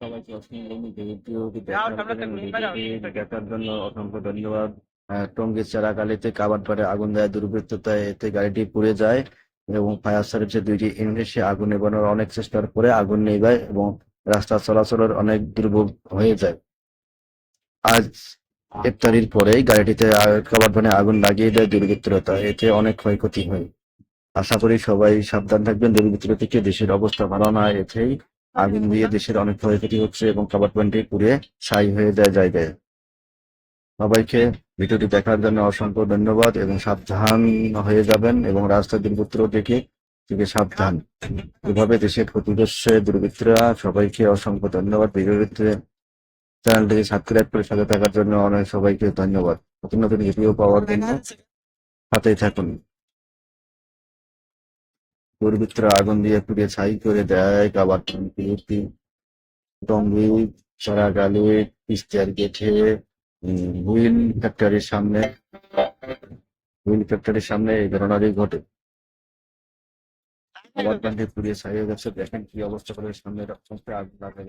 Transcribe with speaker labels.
Speaker 1: সবাইকে অসংখ্য দেখার জন্য ভিডিওটি দেখার জন্য অসংখ্য ধন্যবাদ। টঙ্গীর চারাকালিতে কাবার পাড়ে আগুন দেয় দুর্বৃত্ততায় এতে গাড়িটি পুড়ে যায় এবং ফায়ার সার্ভিসের দুইটি ইউনিট আগুন নেবানোর অনেক চেষ্টার পরে আগুন নেভায় এবং রাস্তা চলাচলের অনেক দুর্ভোগ হয়ে যায়। আজ ইফতারির পরেই গাড়িটিতে কাবার পাড়ে আগুন লাগিয়ে দেয় দুর্বৃত্ততা এতে অনেক ক্ষয়ক্ষতি হয়। আশা করি সবাই সাবধান থাকবেন দুর্বৃত্ততা থেকে দেশের অবস্থা ভালো না এতেই আগুন দিয়ে দেশের অনেক ক্ষয়ক্ষতি হচ্ছে এবং কাবার প্যান্টটি পুড়ে ছাই হয়ে যায় জায়গায়। সবাইকে ভিডিওটি দেখার জন্য অসংখ্য ধন্যবাদ এবং সাবধান হয়ে যাবেন এবং রাস্তা দুর্বৃত্ত থেকে থেকে সাবধান। এভাবে দেশের ক্ষতি করছে দুর্বৃত্তরা সবাইকে অসংখ্য ধন্যবাদ। ভিডিওটিতে চ্যানেলটিকে সাবস্ক্রাইব করে সাথে থাকার জন্য অনেক সবাইকে ধন্যবাদ। নতুন নতুন ভিডিও পাওয়ার জন্য সাথেই থাকুন। দুর্বৃত্তরা আগুন দিয়ে পুড়িয়ে ছাই করে দেয় কাবার টঙ্গি সারাগালি পিস্তার গেটে হুইল ফ্যাক্টরির সামনে, হুইল ফ্যাক্টরির সামনে এই ঘটনাটি ঘটে। প্যান্টে পুড়িয়ে ছাই হয়ে গেছে। দেখেন কি অবস্থা করে সামনে আগুন লাগা